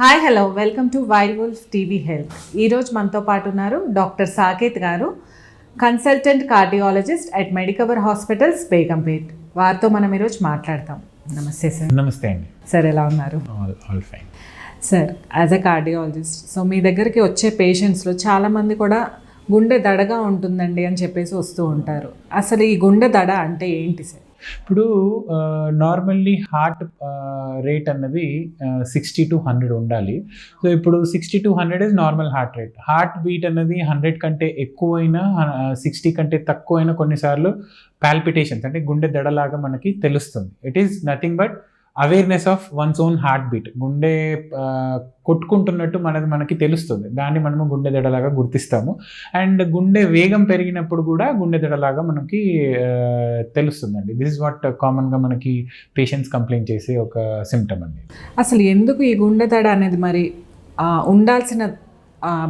Hi hello. Welcome to wild wolf TV health. ఈరోజు మనతో పాటు ఉన్నారు డాక్టర్ సాకేత్ గారు consultant cardiologist at Medicover hospitals Begumpet వారితో మనం ఈరోజు మాట్లాడతాం. నమస్తే సార్. నమస్తే అండి. సార్ ఎలా ఉన్నారు? All fine. Sir as a cardiologist so మీ దగ్గరికి వచ్చే పేషెంట్స్లో చాలామంది కూడా గుండె దడగా ఉంటుందండి అని చెప్పేసి వస్తూ ఉంటారు. అసలు ఈ గుండె దడ అంటే ఏంటి సార్? ఇప్పుడు నార్మల్లీ హార్ట్ రేట్ అన్నది సిక్స్టీ టు హండ్రెడ్ ఉండాలి. సో ఇప్పుడు sixty to hundred is normal heart rate heart beat అన్నది హండ్రెడ్ కంటే ఎక్కువైనా సిక్స్టీ కంటే తక్కువైనా కొన్నిసార్లు పాల్పిటేషన్స్ అంటే గుండె దడలాగా మనకి తెలుస్తుంది. It is nothing but awareness of one's own heart beat గుండె కొట్టుకుంటున్నట్టు మనది మనకి తెలుస్తుంది. దాన్ని మనము గుండె దడలాగా గుర్తిస్తాము. అండ్ గుండె వేగం పెరిగినప్పుడు కూడా గుండె దడలాగా మనకి తెలుస్తుందండి. దిస్ ఇస్ వాట్ కామన్గా మనకి పేషెంట్స్ కంప్లైంట్ చేసే ఒక సిమ్టమ్ అండి. అసలు ఎందుకు ఈ గుండె దడ అనేది మరి ఉండాల్సిన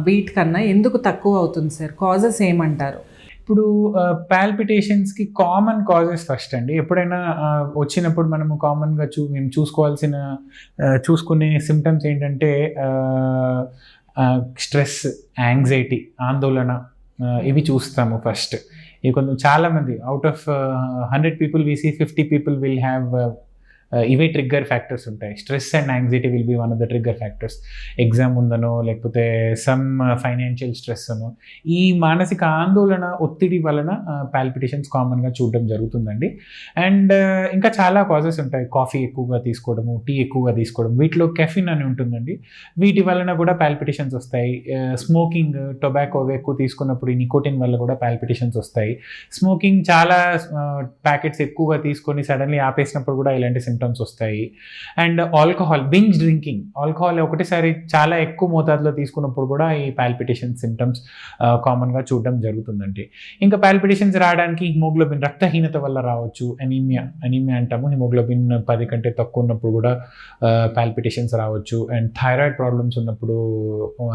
బీట్ కన్నా ఎందుకు తక్కువ అవుతుంది సార్? కాజెస్ ఏమంటారు? ఇప్పుడు పాల్పిటేషన్స్కి కామన్ కాజెస్ ఫస్ట్ అండి. ఎప్పుడైనా వచ్చినప్పుడు మనము కామన్గా చూ మేము చూసుకోవాల్సిన చూసుకునే సిమ్టమ్స్ ఏంటంటే స్ట్రెస్ యాంగ్జైటీ ఆందోళన ఇవి చూస్తాము ఫస్ట్ ఇవి కొంచెం చాలామంది అవుట్ ఆఫ్ హండ్రెడ్ పీపుల్ వీసీ fifty people will have Uh, ఇవే ట్రిగ్గర్ ఫ్యాక్టర్స్ ఉంటాయి. Stress and anxiety will be one of the trigger factors exam ఉందనో లేకపోతే సమ్ ఫైనాన్షియల్ స్ట్రెస్ అనో ఈ మానసిక ఆందోళన ఒత్తిడి వలన uh, పాల్పిటేషన్స్ కామన్గా చూడడం జరుగుతుందండి. అండ్ uh, ఇంకా చాలా కాజెస్ ఉంటాయి. కాఫీ ఎక్కువగా తీసుకోవడము టీ ఎక్కువగా తీసుకోవడం. వీటిలో కెఫిన్ అని ఉంటుందండి. వీటి వలన కూడా పాల్పిటేషన్స్ వస్తాయి. స్మోకింగ్ టొబాకో ఎక్కువ తీసుకున్నప్పుడు ఈ నికోటిన్ వల్ల కూడా పాల్పిటేషన్స్ వస్తాయి. స్మోకింగ్ చాలా ప్యాకెట్స్ ఎక్కువగా తీసుకొని సడన్లీ ఆపేసినప్పుడు కూడా ఇలాంటి సిమ్టమ్స్ వస్తాయి. And alcohol binge drinking alcohol ఒకటేసారి చాలా ఎక్కువ మోతాదులో తీసుకున్నప్పుడు కూడా ఈ పాల్పిటేషన్ సిమ్టమ్స్ కామన్గా చూడడం జరుగుతుందండి. ఇంకా పాల్పిటేషన్స్ రావడానికి హిమోగ్లోబిన్ రక్తహీనత వల్ల రావచ్చు. అనీమియా అనీమియా అంటాము. హిమోగ్లోబిన్ పది కంటే తక్కువ ఉన్నప్పుడు కూడా uh, పాల్పిటేషన్స్ రావచ్చు. అండ్ థైరాయిడ్ ప్రాబ్లమ్స్ ఉన్నప్పుడు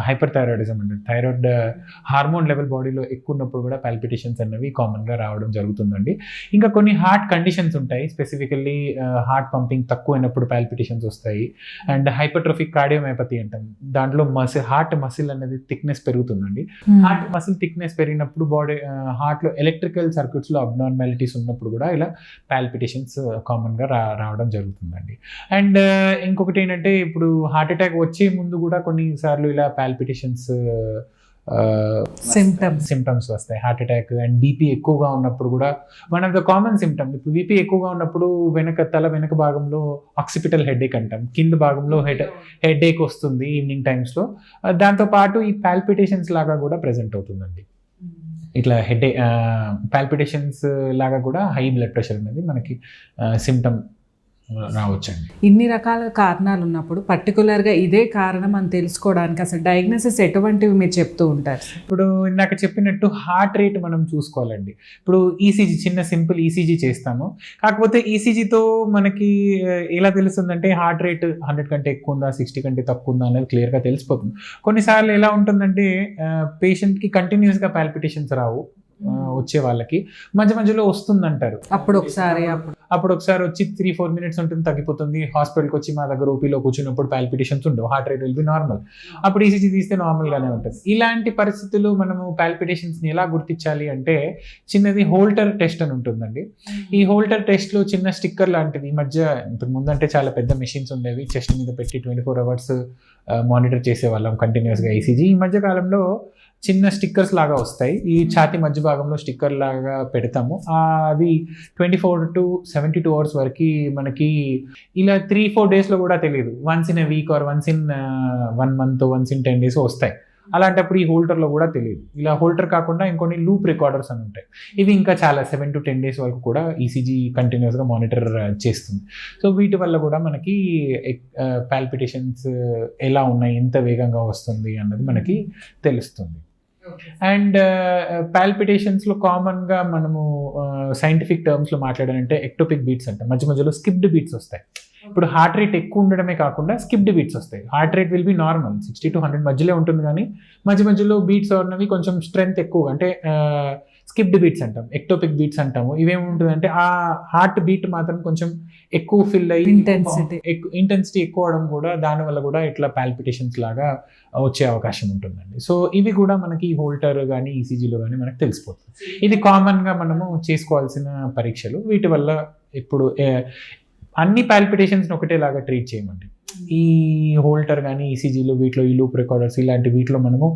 హైపర్ థైరాయిడిజం అంటే థైరాయిడ్ హార్మోన్ లెవెల్ బాడీలో ఎక్కువ ఉన్నప్పుడు కూడా పాల్పిటేషన్స్ అనేవి కామన్గా రావడం జరుగుతుందండి. ఇంకా కొన్ని హార్ట్ కండిషన్స్ ఉంటాయి. స్పెసిఫికల్లీ హార్ట్ uh, పంపింగ్ తక్కువ అయినప్పుడు పాల్పిటేషన్స్ వస్తాయి. అండ్ హైపర్ట్రోఫిక్ కార్డియోమైపతి అంటాం. దాంట్లో మసిల్ హార్ట్ మసిల్ అనేది థిక్నెస్ పెరుగుతుందండి. హార్ట్ మసిల్ థిక్నెస్ పెరిగినప్పుడు బాడీ హార్ట్లో ఎలక్ట్రికల్ సర్క్యూట్స్లో అబ్నార్మాలిటీస్ ఉన్నప్పుడు కూడా ఇలా పాల్పిటేషన్స్ కామన్గా రా రావడం జరుగుతుందండి. అండ్ ఇంకొకటి ఏంటంటే ఇప్పుడు హార్ట్ అటాక్ వచ్చే ముందు కూడా కొన్నిసార్లు ఇలా పాల్పిటేషన్స్ Symptoms. సిమ్టమ్స్ వస్తాయి. హార్ట్ అటాక్ అండ్ బీపీ ఎక్కువగా ఉన్నప్పుడు కూడా one of the common symptom ఇప్పుడు బీపీ ఎక్కువగా ఉన్నప్పుడు వెనక తల వెనక భాగంలో ఆక్సిపిటల్ హెడేక్ అంటాం. కింద భాగంలో హెడ్ హెడేక్ వస్తుంది ఈవినింగ్ టైమ్స్లో దాంతోపాటు ఈ పాల్పిటేషన్స్ లాగా కూడా ప్రజెంట్ అవుతుందండి. ఇట్లా హెడ్ పాల్పిటేషన్స్ లాగా కూడా హై బ్లడ్ ప్రెషర్ అనేది మనకి సిమ్టమ్ రావచ్చండి. ఇన్ని రకాల కారణాలు ఉన్నప్పుడు పర్టికులర్గా ఇదే కారణం అని తెలుసుకోవడానికి అసలు డయాగ్నోసిస్ ఎటువంటివి మీరు చెప్తూ ఉంటారు? ఇప్పుడు ఇందాక చెప్పినట్టు హార్ట్ రేట్ మనం చూసుకోవాలండి. ఇప్పుడు ఈసీజీ చిన్న సింపుల్ ఈసీజీ చేస్తాము. కాకపోతే ఈసీజీతో మనకి ఎలా తెలుస్తుందంటే హార్ట్ రేట్ హండ్రెడ్ కంటే ఎక్కువ ఉందా సిక్స్టీ కంటే తక్కువ ఉందా అనేది క్లియర్గా తెలిసిపోతుంది. కొన్నిసార్లు ఎలా ఉంటుందంటే పేషెంట్కి కంటిన్యూస్గా పాల్పిటేషన్స్ రావు. వచ్చే వాళ్ళకి. మధ్య మధ్యలో వస్తుందంటారు. అప్పుడు ఒకసారి అప్పుడు. ఒకసారి వచ్చి త్రీ ఫోర్ మినిట్స్ ఉంటుంది తగ్గిపోతుంది. హాస్పిటల్కి వచ్చి మా దగ్గర ఓపీలో కూర్చున్నప్పుడు పాల్పిటేషన్స్ ఉండవు. Heart rate will be normal అప్పుడు ఈసీజీ తీస్తే నార్మల్గానే ఉంటుంది. ఇలాంటి పరిస్థితుల్లో మనము పాల్పిటేషన్స్ని ఎలా గుర్తించాలి అంటే చిన్నది హోల్టర్ టెస్ట్ అని ఉంటుందండి. ఈ హోల్టర్ టెస్ట్లో చిన్న స్టిక్కర్ లాంటిది ఈ మధ్య ఇంతకు ముందంటే చాలా పెద్ద మెషిన్స్ ఉండేవి. చెస్ట్ మీద పెట్టి ట్వంటీ ఫోర్ అవర్స్ మానిటర్ చేసేవాళ్ళం కంటిన్యూస్గా ఈసీజీ ఈ మధ్య కాలంలో చిన్న స్టిక్కర్స్ లాగా వస్తాయి. ఈ ఛాతి మధ్య భాగంలో స్టిక్కర్ లాగా పెడతాము. అది twenty four to seventy two hours వరకు మనకి ఇలా త్రీ ఫోర్ డేస్లో కూడా తెలియదు. Once in a week or once in one month once in ten days వస్తాయి. అలాంటప్పుడు ఈ హోల్డర్లో కూడా తెలియదు. ఇలా హోల్డర్ కాకుండా ఇంకొన్ని లూప్ రికార్డర్స్ అని ఉంటాయి. ఇవి ఇంకా చాలా సెవెన్ టు టెన్ డేస్ వరకు కూడా ఈసీజీ కంటిన్యూస్గా మానిటర్ చేస్తుంది. సో వీటి వల్ల కూడా మనకి పాల్పిటేషన్స్ ఎలా ఉన్నాయి ఎంత వేగంగా వస్తుంది అన్నది మనకి తెలుస్తుంది. అండ్ పాల్పిటేషన్స్లో కామన్గా మనము సైంటిఫిక్ టర్మ్స్లో మాట్లాడాలంటే ఎక్టోపిక్ బీట్స్ అంటాం. మధ్య మధ్యలో స్కిప్డ్ బీట్స్ వస్తాయి. ఇప్పుడు హార్ట్ రేట్ ఎక్కువ ఉండడమే కాకుండా స్కిప్డ్ బీట్స్ వస్తాయి. Heart rate will be normal sixty to hundred మధ్యలో ఉంటుంది కానీ మధ్య మధ్యలో బీట్స్ ఉన్నవి కొంచెం స్ట్రెంగ్త్ ఎక్కువ అంటే స్కిప్డ్ బీట్స్ అంటాం ఎక్టోపిక్ బీట్స్ అంటాము. ఇవేముంటుందంటే ఆ హార్ట్ బీట్ మాత్రం కొంచెం ఎక్కువ ఫిల్ అయ్యి Intensity. ఇంటెన్సిటీ ఎక్కువ అవడం కూడా దానివల్ల కూడా ఇట్లా పాల్పిటేషన్స్ లాగా వచ్చే అవకాశం ఉంటుందండి. సో ఇవి కూడా మనకి హోల్టర్ కానీ ఈసీజీలో కానీ మనకు తెలిసిపోతుంది. ఇది కామన్గా మనము చేసుకోవాల్సిన పరీక్షలు. వీటి వల్ల ఇప్పుడు అన్ని పాల్పిటేషన్స్ని ఒకటేలాగా ట్రీట్ చేయమండి. ఈ హోల్టర్ కానీ ఈసీజీలు వీటిలో ఈ లూప్ రికార్డర్స్ ఇలాంటి వీటిలో మనము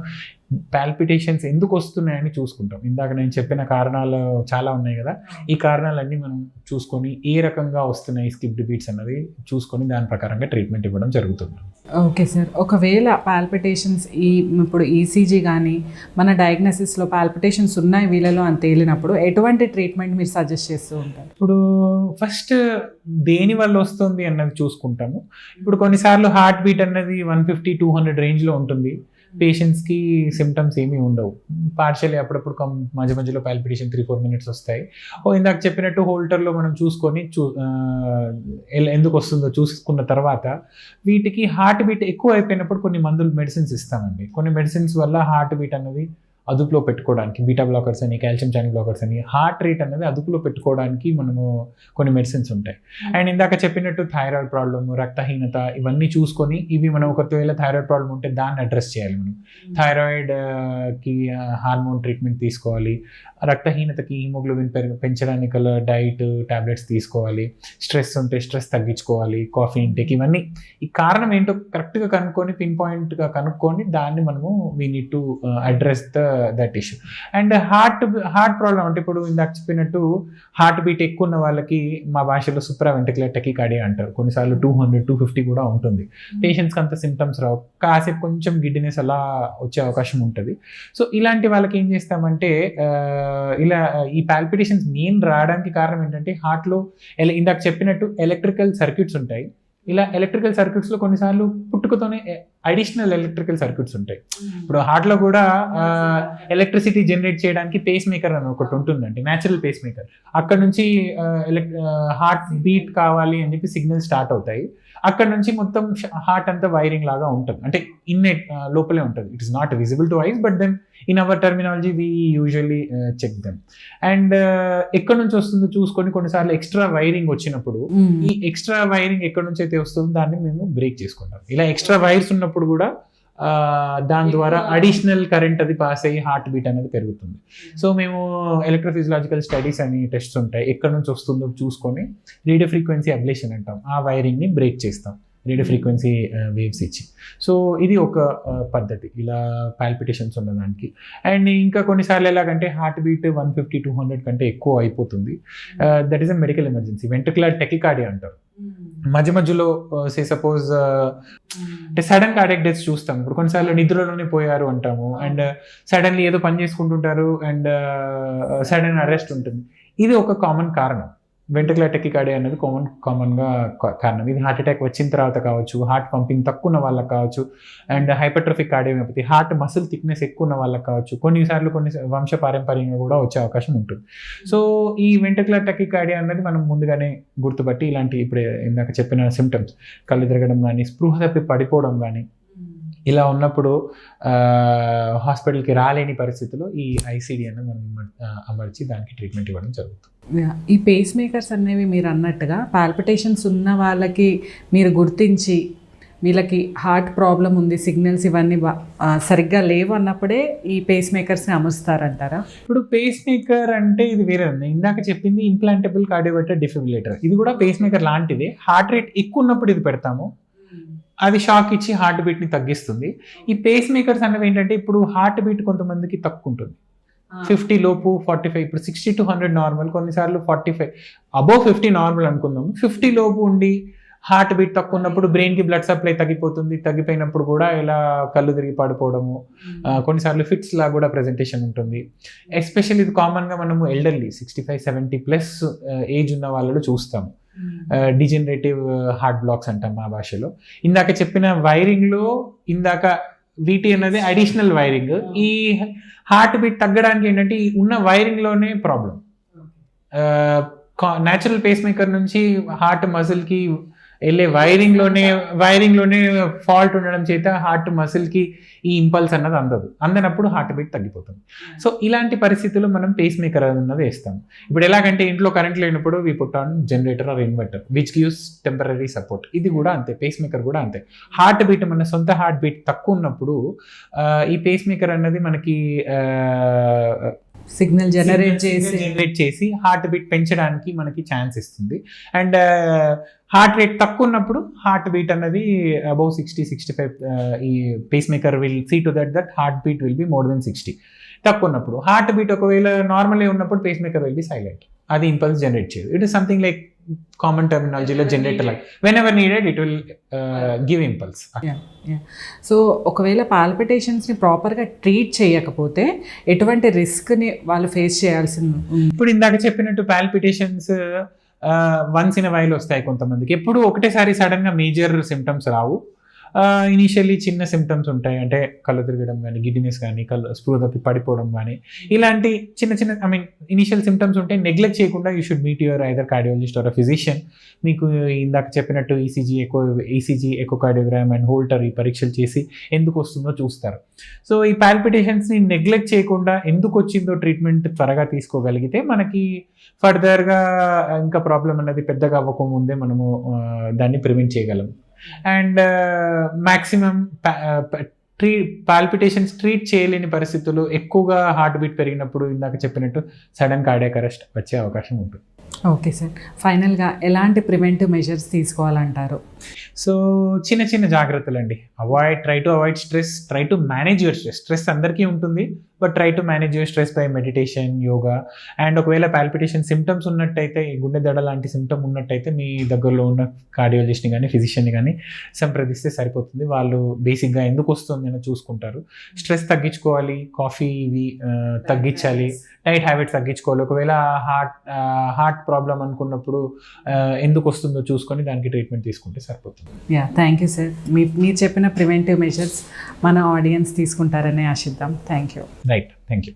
పాల్పిటేషన్స్ ఎందుకు వస్తున్నాయని చూసుకుంటాం. ఇందాక నేను చెప్పిన కారణాలు చాలా ఉన్నాయి కదా. ఈ కారణాలన్నీ మనం చూసుకొని ఏ రకంగా వస్తున్నాయి స్కిప్డ్ బీట్స్ అన్నది చూసుకొని దాని ప్రకారంగా ట్రీట్మెంట్ ఇవ్వడం జరుగుతుంది. Okay sir. ఒకవేళ పాల్పిటేషన్స్ ఈ ఇప్పుడు ఈసీజీ కానీ మన డయాగ్నోసిస్లో పాల్పిటేషన్స్ ఉన్నాయి వీళ్ళలో అని తేలినప్పుడు ఎటువంటి ట్రీట్మెంట్ మీరు సజెస్ట్ చేస్తూ ఉంటారు? ఇప్పుడు ఫస్ట్ దేని వల్ల వస్తుంది అన్నది చూసుకుంటాము. ఇప్పుడు కొన్నిసార్లు హార్ట్ బీట్ అన్నది వన్ ఫిఫ్టీ టూ హండ్రెడ్ రేంజ్లో ఉంటుంది. పేషెంట్స్కి సిమ్టమ్స్ ఏమీ ఉండవు. పార్షియలీ అప్పుడప్పుడు కం మధ్య మధ్యలో పాల్పిటేషన్ త్రీ ఫోర్ మినిట్స్ వస్తాయి. ఓ ఇందాక చెప్పినట్టు హోల్టర్లో మనం చూసుకొని చూ ఎందుకు వస్తుందో చూసుకున్న తర్వాత వీటికి హార్ట్ బీట్ ఎక్కువ అయిపోయినప్పుడు కొన్ని మందులు మెడిసిన్స్ ఇస్తామండి. కొన్ని మెడిసిన్స్ వల్ల హార్ట్ బీట్ అనేది అదుపులో పెట్టుకోవడానికి బీటా బ్లాకర్స్ అని కాల్షియం ఛానల్ బ్లాకర్స్ అని హార్ట్ రేట్ అనేది అదుపులో పెట్టుకోవడానికి మనము కొన్ని మెడిసిన్స్ ఉంటాయి. అండ్ ఇందాక చెప్పినట్టు థైరాయిడ్ ప్రాబ్లమ్ రక్తహీనత ఇవన్నీ చూసుకొని ఇవి మనం ఒకవేళ థైరాయిడ్ ప్రాబ్లం ఉంటే దాన్ని అడ్రస్ చేయాలి మనం. థైరాయిడ్కి హార్మోన్ ట్రీట్మెంట్ తీసుకోవాలి. రక్తహీనతకి హిమోగ్లోబిన్ పెరగ పెంచడానికి గల డైట్ టాబ్లెట్స్ తీసుకోవాలి. స్ట్రెస్ ఉంటే స్ట్రెస్ తగ్గించుకోవాలి కాఫీ ఇంటేక్ ఇవన్నీ. ఈ కారణం ఏంటో కరెక్ట్గా కనుక్కొని పిన్ పాయింట్గా కనుక్కొని దాన్ని మనము we need to address the that issue and heart heart problem అంటే ఇప్పుడు ఇందాక చెప్పినట్టు హార్ట్ బీట్ ఎక్కువ ఉన్న వాళ్ళకి మా భాషలో సూప్రా వెంటికులర్ టెకికార్డియా అంటారు. కొన్నిసార్లు టూ హండ్రెడ్ టూ ఫిఫ్టీ కూడా ఉంటుంది. పేషెంట్స్కి అంత సిమ్టమ్స్ రావు. కాసేపు కొంచెం గిడ్డినెస్ అలా వచ్చే అవకాశం ఉంటుంది. సో ఇలాంటి వాళ్ళకి ఏం చేస్తామంటే ఆ, ఇలా ఈ పాల్పిటేషన్స్ మెయిన్ రావడానికి కారణం ఏంటంటే హార్ట్లో ఇందాక చెప్పినట్టు ఎలక్ట్రికల్ సర్క్యూట్స్ ఉంటాయి. ఇలా ఎలక్ట్రికల్ సర్క్యూట్స్లో కొన్నిసార్లు పుట్టుకతోనే అడిషనల్ ఎలక్ట్రికల్ సర్క్యూట్స్ ఉంటాయి. ఇప్పుడు హార్ట్లో కూడా ఎలక్ట్రిసిటీ జనరేట్ చేయడానికి పేస్ మేకర్ అని ఒకటి ఉంటుందండి. న్యాచురల్ పేస్ మేకర్ అక్కడ నుంచి హార్ట్ బీట్ కావాలి అని చెప్పి సిగ్నల్ స్టార్ట్ అవుతాయి. అక్కడ నుంచి మొత్తం హార్ట్ అంతా వైరింగ్ లాగా ఉంటుంది. అంటే ఇన్నే లోపలే ఉంటుంది. It is not visible to eyes but then in our terminology we usually check them and ఎక్కడి నుంచి వస్తుందో చూసుకొని కొన్నిసార్లు ఎక్స్ట్రా వైరింగ్ వచ్చినప్పుడు ఈ ఎక్స్ట్రా వైరింగ్ ఎక్కడి నుంచి అయితే వస్తుందో దాన్ని మేము బ్రేక్ చేసుకుంటాం. ఇలా ఎక్స్ట్రా వైర్స్ ఉన్నప్పుడు కూడా ఆ, దాని ద్వారా అడిషనల్ కరెంట్ అది పాస్ అయ్యి హార్ట్ బీట్ అనేది పెరుగుతుంది. సో మేము ఎలక్ట్రోఫిజియలాజికల్ స్టడీస్ అని టెస్ట్స్ ఉంటాయి. ఎక్కడి నుంచి వస్తుందో చూసుకొని రేడియో ఫ్రీక్వెన్సీ అబ్లేషన్ అంటాం. ఆ వైరింగ్ని బ్రేక్ చేస్తాం. రేడియో ఫ్రీక్వెన్సీ వేవ్స్ ఇచ్చి. సో ఇది ఒక పద్ధతి. ఇలా పాల్పిటేషన్స్ ఉన్నదానికి అండ్ ఇంకా కొన్నిసార్లు ఎలాగంటే heart beat one fifty two hundred కంటే ఎక్కువ అయిపోతుంది. That is a medical emergency ventricular tachycardia అంటారు. మధ్య మధ్యలో uh, సే సపోజ్ uh, అంటే సడన్ కార్డియక్ డెత్స్ చూస్తాం. ఇప్పుడు కొన్నిసార్లు నిద్రలోనే పోయారు అంటాము. అండ్ uh, సడన్లీ ఏదో పని చేసుకుంటుంటారు. అండ్ సడన్ అరెస్ట్ ఉంటుంది. ఇది ఒక కామన్ కారణం. వెంట్రుకులర్ కాడే అనేది కామన్ కామన్గా కారణం. ఇది హార్ట్ అటాక్ వచ్చిన తర్వాత కావచ్చు హార్ట్ పంపింగ్ తక్కువ ఉన్న వాళ్ళకి కావచ్చు and hypertrophic cardiomyopathy heart muscle thickness ఎక్కువ ఉన్న వాళ్ళకి కావచ్చు. కొన్నిసార్లు కొన్ని వంశ పారంపర్యంగా కూడా వచ్చే అవకాశం ఉంటుంది. సో ఈ వెంట్రుకులర్ టెకికార్డియా అనేది మనం ముందుగానే గుర్తుపట్టి ఇలాంటి ఇప్పుడు ఇందాక చెప్పిన సిమ్టమ్స్ కళ్ళు తిరగడం కానీ స్పృహ తప్పి పడిపోవడం కానీ ఇలా ఉన్నప్పుడు హాస్పిటల్కి రాలేని పరిస్థితిలో ఈ ఐసీడీ అనేది మనం అమర్చి దానికి ట్రీట్మెంట్ ఇవ్వడం జరుగుతుంది. ఈ పేస్ మేకర్స్ అనేవి మీరు అన్నట్టుగా పాల్పిటేషన్స్ ఉన్న వాళ్ళకి మీరు గుర్తించి వీళ్ళకి హార్ట్ ప్రాబ్లం ఉంది సిగ్నల్స్ ఇవన్నీ సరిగ్గా లేవు అన్నప్పుడే ఈ పేస్ మేకర్స్ని అమరుస్తారంటారా? ఇప్పుడు పేస్ మేకర్ అంటే ఇది వేరే ఉంది. ఇందాక చెప్పింది ఇంప్లాంటబుల్ కార్డియోవెటర్ డిఫిబ్రిలేటర్. ఇది కూడా పేస్ మేకర్ లాంటిదే. హార్ట్ రేట్ ఎక్కువ ఉన్నప్పుడు ఇది పెడతాము. అది షాక్ ఇచ్చి హార్ట్ బీట్ని తగ్గిస్తుంది. ఈ పేస్ మేకర్స్ అనేవి ఏంటంటే ఇప్పుడు హార్ట్ బీట్ కొంతమందికి తక్కువ ఉంటుంది ఫిఫ్టీ లోపు ఫార్టీ ఫైవ్ ఇప్పుడు సిక్స్టీ టు హండ్రెడ్ నార్మల్ కొన్నిసార్లు forty five above fifty normal అనుకుందాం ఫిఫ్టీ లోపు ఉండి హార్ట్ బీట్ తక్కువ ఉన్నప్పుడు బ్రెయిన్కి బ్లడ్ సప్లై తగ్గిపోతుంది. తగ్గిపోయినప్పుడు కూడా ఇలా కళ్ళు తిరిగి పడిపోవడము కొన్నిసార్లు ఫిట్స్ లా కూడా ప్రెజెంటేషన్ ఉంటుంది. ఎస్పెషల్లీ ఇది కామన్గా మనము elderly sixty five seventy plus age ఉన్న వాళ్ళలో చూస్తాము. డిజనరేటివ్ హార్ట్ బ్లాక్స్ అంటాం మా భాషలో. ఇందాక చెప్పిన వైరింగ్లో ఇందాక వీటి అనేది అడిషనల్ వైరింగ్ ఈ హార్ట్ బీట్ తగ్గడానికి ఏంటంటే ఈ ఉన్న వైరింగ్లోనే ప్రాబ్లం న్యాచురల్ పేస్ మేకర్ నుంచి హార్ట్ మజిల్కి వెళ్ళే వైరింగ్లోనే వైరింగ్లోనే ఫాల్ట్ ఉండడం చేత హార్ట్ మసిల్కి ఈ ఇంపల్స్ అన్నది అందదు. అందనప్పుడు హార్ట్ బీట్ తగ్గిపోతుంది. సో ఇలాంటి పరిస్థితుల్లో మనం పేస్ మేకర్ అన్నది వేస్తాం. ఇప్పుడు ఎలాగంటే ఇంట్లో కరెంట్ లేనప్పుడు we put on generator or inverter which gives temporary support ఇది కూడా అంతే పేస్ మేకర్ కూడా అంతే. హార్ట్ బీట్ మన సొంత హార్ట్ బీట్ తక్కువ ఉన్నప్పుడు ఈ పేస్ మేకర్ అన్నది మనకి సిగ్నల్ జనరేట్ చేసి జనరేట్ చేసి హార్ట్ బీట్ పెంచడానికి మనకి ఛాన్స్ ఇస్తుంది. అండ్ హార్ట్ రేట్ తక్కువ ఉన్నప్పుడు హార్ట్ బీట్ అన్నది అబౌవ్ సిక్స్టీ సిక్స్టీ ఫైవ్ ఈ pacemaker will see to that that heart beat will be more than sixty తక్కువ ఉన్నప్పుడు హార్ట్ బీట్ ఒకవేళ నార్మల్ ఉన్నప్పుడు pacemaker will be silent అది ఇంపల్స్ జనరేట్ చేయదు. It is something like common టర్మినాలజీలో generator like whenever needed it will give impulse so ఒకవేళ పాల్పిటేషన్స్ని ప్రాపర్గా treat చేయకపోతే ఎటువంటి రిస్క్ని వాళ్ళు ఫేస్ చేయాల్సి ఉంది ఇప్పుడు ఇందాక చెప్పినట్టు పాల్పిటేషన్స్ వన్స్ ఇన్ వైల్ వస్తాయి కొంతమందికి. ఎప్పుడు ఒకటేసారి సడన్గా మేజర్ సిమ్టమ్స్ రావు. ఇనిషియల్లీ చిన్న సిమ్టమ్స్ ఉంటాయి. అంటే కళ్ళు తిరగడం కానీ గిడ్డినెస్ కానీ కళ్ళు స్పృహ తప్పి పడిపోవడం కానీ ఇలాంటి చిన్న చిన్న ఐ మీన్ ఇనిషియల్ సిమ్టమ్స్ ఉంటే నెగ్లెక్ట్ చేయకుండా you should meet your either cardiologist or physician మీకు ఇందాక చెప్పినట్టు ECG echo ECG echocardiogram and Holter ఈ పరీక్షలు చేసి ఎందుకు వస్తుందో చూస్తారు. సో ఈ పాల్పిటేషన్స్ని నెగ్లెక్ట్ చేయకుండా ఎందుకు వచ్చిందో ట్రీట్మెంట్ త్వరగా తీసుకోగలిగితే మనకి ఫర్దర్గా ఇంకా ప్రాబ్లం అనేది పెద్దగా అవ్వకముందే మనము దాన్ని ప్రివెంట్ చేయగలం. అండ్ మ్యాక్సిమం ట్రీ పాల్పిటేషన్స్ ట్రీట్ చేయలేని పరిస్థితులు ఎక్కువగా హార్ట్ బీట్ పెరిగినప్పుడు ఇందాక చెప్పినట్టు సడన్ కార్డియాక్ అరెస్ట్ వచ్చే అవకాశం ఉంటుంది. Okay sir. ఫైనల్గా ఎలాంటి ప్రివెంటివ్ మెజర్స్ తీసుకోవాలంటారు? సో చిన్న చిన్న జాగ్రత్తలు అండి avoid try to avoid stress try to manage your stress stress అందరికీ ఉంటుంది but try to manage your stress by meditation yoga and ఒకవేళ పాల్పిటేషన్ సిమ్టమ్స్ ఉన్నట్టయితే గుండె దడ లాంటి సిమ్టమ్ ఉన్నట్టయితే మీ దగ్గరలో ఉన్న కార్డియాలజిస్ట్ని కానీ ఫిజిషియన్ని కానీ సంప్రదిస్తే సరిపోతుంది. వాళ్ళు బేసిక్గా ఎందుకు వస్తుంది అని చూసుకుంటారు. స్ట్రెస్ తగ్గించుకోవాలి కాఫీ ఇవి తగ్గించాలి. డైట్ హ్యాబిట్స్ తగ్గించుకోవాలి. ఒకవేళ హార్ట్ హార్ట్ ప్రాబ్లం అనుకున్నప్పుడు ఎందుకు వస్తుందో చూసుకొని దానికి ట్రీట్మెంట్ తీసుకుంటే సరిపోతుంది. యా థ్యాంక్ యూ సార్ మీ మీరు చెప్పిన ప్రివెంటివ్ మెజర్స్ మన ఆడియన్స్ తీసుకుంటారని ఆశిద్దాం. Thank you right thank you